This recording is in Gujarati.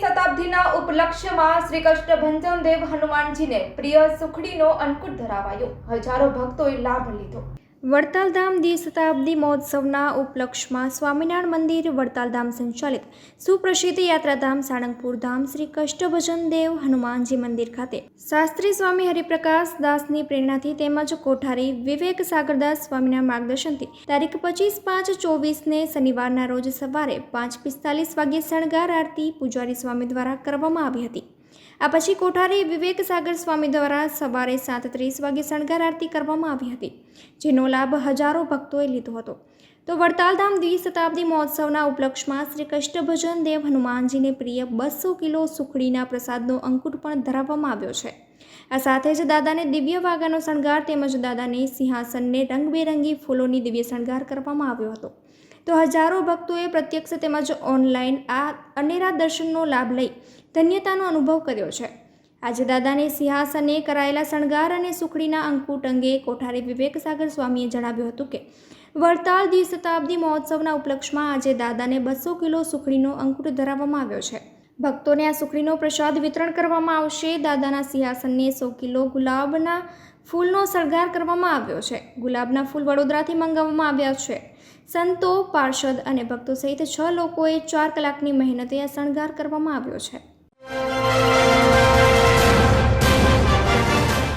શતાબ્દીના ઉપલક્ષ્યમાં શ્રી કૃષ્ણ ભંજનદેવ હનુમાનજીને પ્રિય સુખડીનો અંકુટ ધરાવાયો. હજારો ભક્તોએ લાભ લીધો. વડતાલધામ દ્વિશતાબ્દી મહોત્સવના ઉપલક્ષમાં સ્વામિનારાયણ મંદિર વડતાલધામ સંચાલિત સુપ્રસિદ્ધ યાત્રાધામ સાળંગપુર ધામ શ્રી કષ્ટભજન દેવ હનુમાનજી મંદિર ખાતે. શાસ્ત્રી સ્વામી હરિપ્રકાશ દાસની પ્રેરણાથી તેમજ કોઠારી વિવેક સાગરદાસ સ્વામીના માર્ગદર્શનથી તારીખ પચીસ પાંચ ચોવીસને શનિવારના રોજ સવારે પાંચ પિસ્તાલીસ વાગ્યે શણગાર આરતી પૂજારી સ્વામી દ્વારા કરવામાં આવી હતી. આ પછી કોઠારી વિવેક સાગર સ્વામી દ્વારા સવારે સાત ત્રીસ વાગે શણગાર આરતી કરવામાં આવી હતી, જેનો લાભ હજારો ભક્તોએ લીધો હતો. તો વડતાલધામ દ્વિશતાબ્દી મહોત્સવના ઉપલક્ષમાં શ્રી કષ્ટભજન દેવ હનુમાનજીને પ્રિય બસો કિલો સુખડીના પ્રસાદનો અંકુટ પણ ધરાવવામાં આવ્યો છે. આ સાથે જ દાદાને દિવ્ય વાઘાનો શણગાર તેમજ દાદાને સિંહાસનને રંગબેરંગી ફૂલોની દિવ્ય શણગાર કરવામાં આવ્યો હતો. તો હજારો ભક્તોએ પ્રત્યક્ષ તેમજ ઓનલાઈન આ અનેરા દર્શનનો લાભ લઈ ધન્યતાનો અનુભવ કર્યો છે. આજે દાદાને સિંહાસને કરાયેલા શણગાર અને સુખડીના અંકુટ અંગે કોઠારી વિવેક સાગર સ્વામીએ જણાવ્યું હતું કે વડતાલ દ્વિશતાબ્દી મહોત્સવના ઉપલક્ષમાં આજે દાદાને બસો કિલો સુખડીનો અંકુટ ધરાવવામાં આવ્યો છે. ભક્તોને આ સુખડીનો પ્રસાદ વિતરણ કરવામાં આવશે. દાદાના સિંહાસનને સો કિલો ગુલાબના ફૂલનો શણગાર કરવામાં આવ્યો છે. ગુલાબના ફૂલ વડોદરાથી મંગાવવામાં આવ્યા છે. સંતો, પાર્ષદ અને ભક્તો સહિત છ લોકોએ ચાર કલાકની મહેનતે આ શણગાર કરવામાં આવ્યો છે.